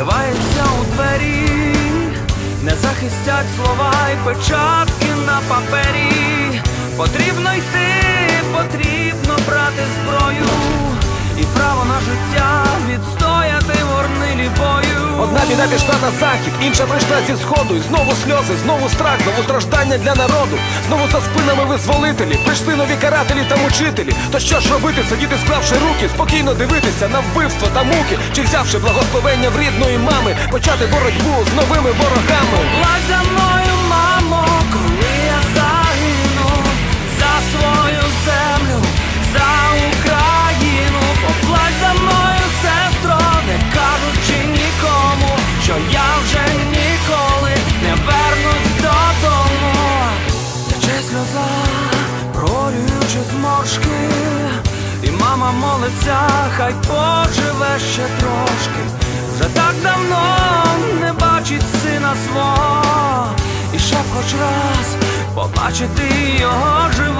проривається у двері, не захистять слова і печатки на папері. Потрібно йти, потрібно брати зброю і право на життя від. Одна пішла на захід, інша прийшла зі сходу. І знову сльози, знову страх, знову страждання для народу. Знову за спинами визволителі, прийшли нові карателі та мучителі. То що ж робити, сидіти, склавши руки, спокійно дивитися на вбивство та муки, чи взявши благословення в рідної мами, почати боротьбу з новими ворогами. Зморшки, і мама молиться, хай поживе ще трошки. Вже так давно не бачить сина свого, і ще хоч раз побачити його живого.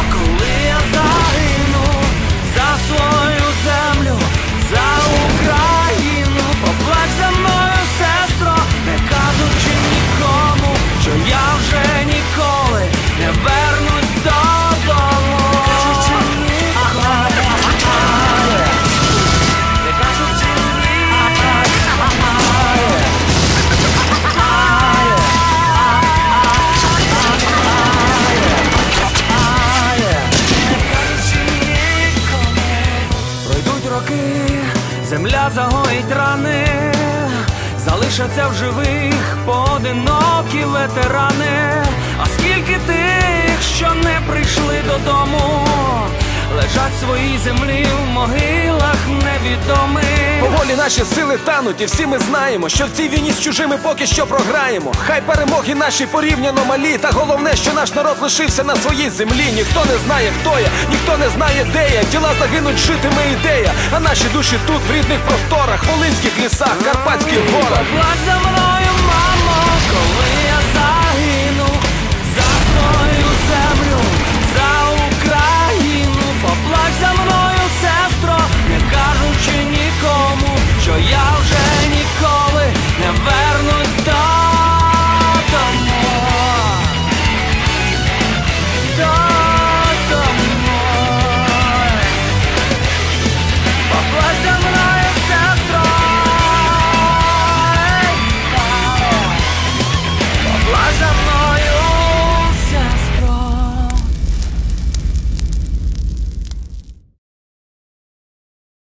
земля загоїть рани, залишаться в живих поодинокі ветерани. А скільки тих, що не прийшли додому, лежать в своїй землі в. Поволі наші сили тануть, і всі ми знаємо, що в цій війні з чужими поки що програємо. Хай перемоги наші порівняно малі, та головне, що наш народ лишився на своїй землі. Ніхто не знає, хто я, ніхто не знає, де я. Тіла загинуть, житиме ідея. А наші душі тут, в рідних просторах, волинських лісах, карпатських горах.